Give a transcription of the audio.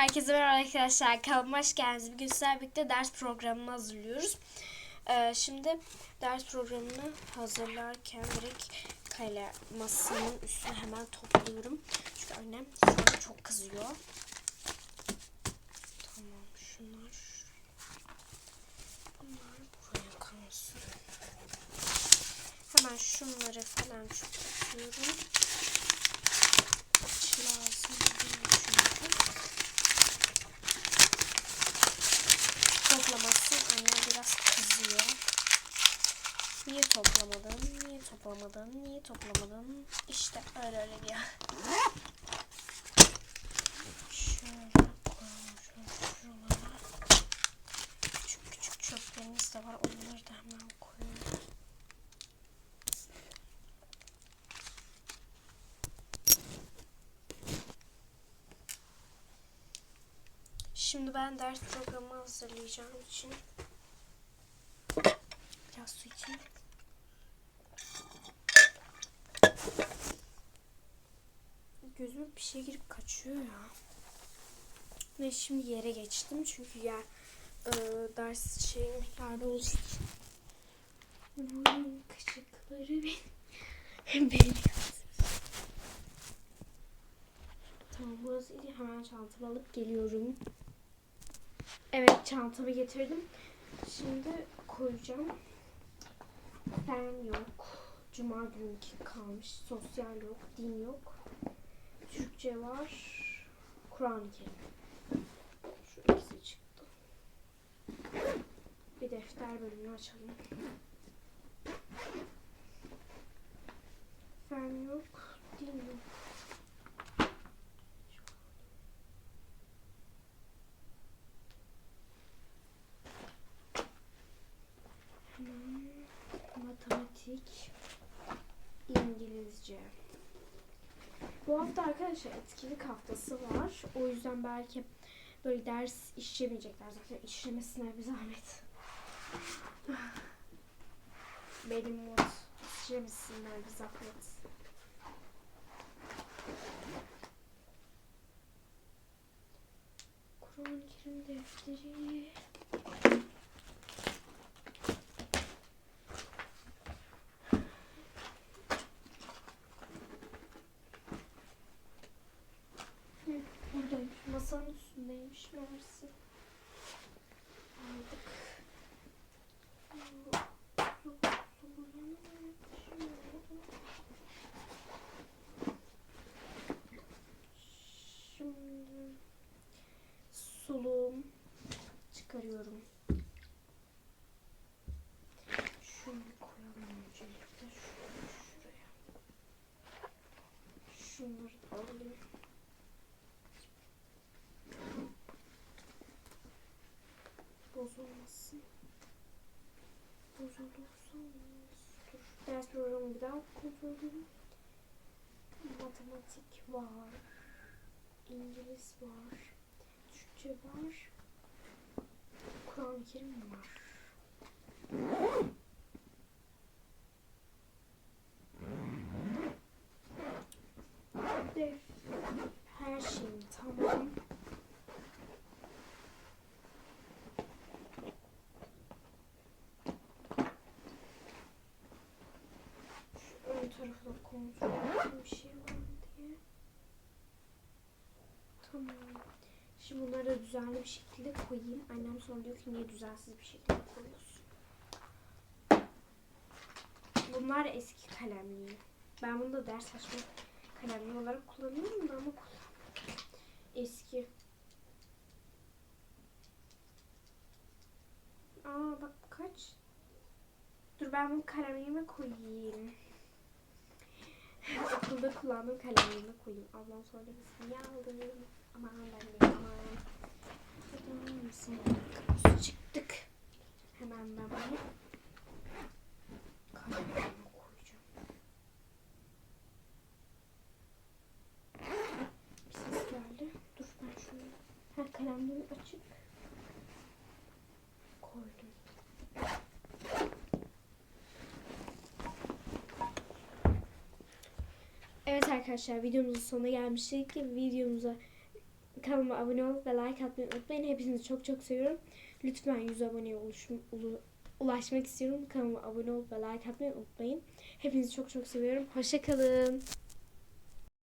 Herkese merhaba arkadaşlar. Kanalıma hoş geldiniz. Bugün sizlerle birlikte ders programını hazırlıyoruz. Ee, şimdi ders programını hazırlarken direkt kale masanın üstüne hemen topluyorum. Çünkü annem sonra çok kızıyor. Tamam şunlar. Bunlar buraya kalsın. Hemen şunları falan çoğaltıyorum. Hiç lazım değil çünkü. Toplamasın anne biraz kızıyor. Niye toplamadın? Niye toplamadın? Niye toplamadın? İşte öyle öyle diyor. Şöyle koyalım şuralara. Küçük küçük çöplerimiz de var. Onları da hemen koyuyorum. Şimdi ben ders programı hazırlayacağım için biraz su içeyim. Bir şey girip kaçıyor ya. Ve şimdi yere geçtim çünkü yer e, ders olduğu için. Bunun kaşıkları benim. benim. Tamam burası iyi. Hemen çantamı alıp geliyorum. Evet çantamı getirdim. Şimdi koyacağım. Fen yok. Cuma günü kalmış. Sosyal yok. Din yok. Türkçe var. Kur'an-ı Kerim. Şu ikisi çıktı. Bir defter bölümünü açalım. Fen yok. Din yok. Matematik, İngilizce. Bu hafta arkadaşlar etkinlik haftası var. O yüzden belki böyle ders işlemeyecekler. Zaten işlemesine bir zahmet. Benim mod işlemesinler bir zahmet. Kur'an-ı Kerim defteri. Üstündeymiş. Mersi. Aldık. Dur. Ders programı bir daha kontrol. Matematik var. İngiliz var. Türkçe var. Kur'an-ı Kerim var. Def. Her şeyim tamam. Şu ön tarafı da kontrol edeyim bir şey var mı diye. Tamam. Şimdi bunları da düzenli bir şekilde koyayım. Annem sonra diyor ki niye düzensiz bir şekilde koyuyorsun. Bunlar eski kalemliği. Ben bunu da ders açma kalemliği olarak kullanıyorum da ama kullanmıyorum. Eski. Aa bak kaç. Dur ben bunu kalemliğime koyayım. Kullandığım kalemliğime koyayım. Ablam demesin niye aldın? Aman ben de aman. Kapısı çıktık. Hemen ben bunu kalemliğime koyacağım. Bir ses geldi. Dur ben şunu. Ha kalemliğim açık. Koydum. Evet arkadaşlar videomuzun sonuna gelmiştik. Videomuza kanalıma abone olup ve like atmayı unutmayın. Hepinizi çok çok seviyorum. Lütfen 100 aboneye ulu- ulaşmak istiyorum. Kanalıma abone olup ve like atmayı unutmayın. Hepinizi çok çok seviyorum. Hoşçakalın.